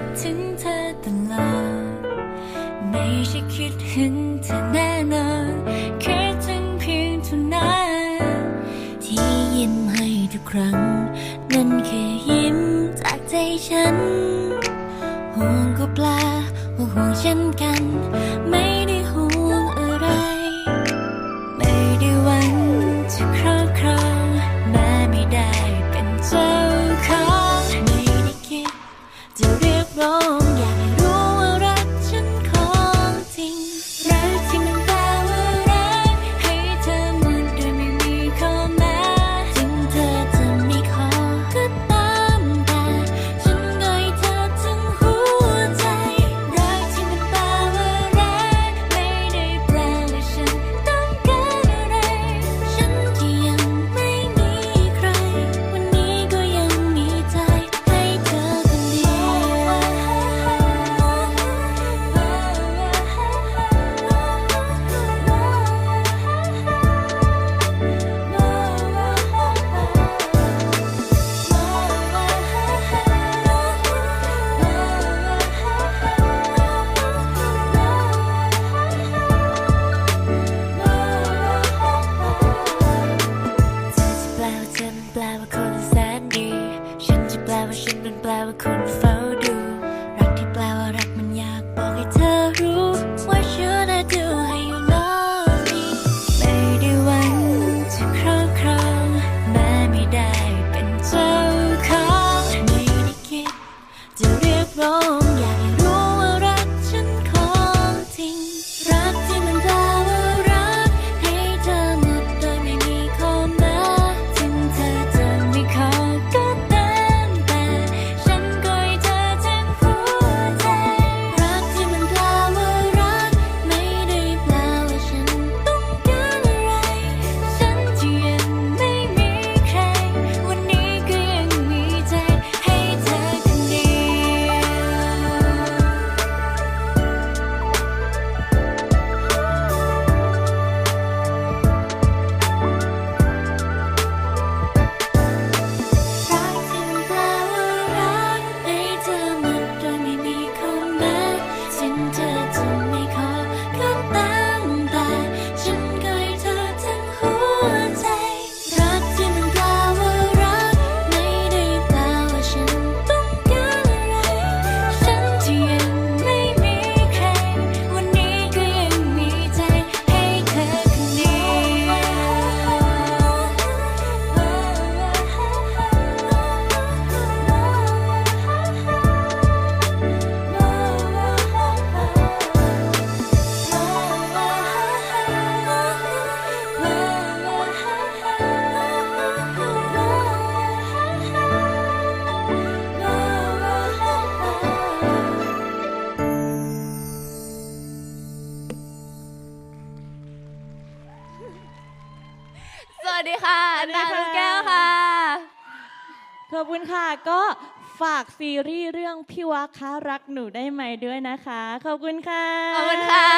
ดถึงเธอตลอด ไม่ใช่คิดถึงเธอแน่นอนคิดถึงเพียงเท่านั้นที่ยิ้มให้ทุกครั้ง นั่นแค่ยิ้มจากใจฉัน ห่วงก็ปลว่าห่วงฉันกัน ไม่ do. สดีค่ะวัสดีค่ะ นางลูแก้วค่ะ ขอบคุณค่ะ ก็ฝากซีรีส์เรื่องพี่วักคะรักหนูได้ไหมด้วยนะคะ ขอบคุณค่ะ ขอบคุณค่ะ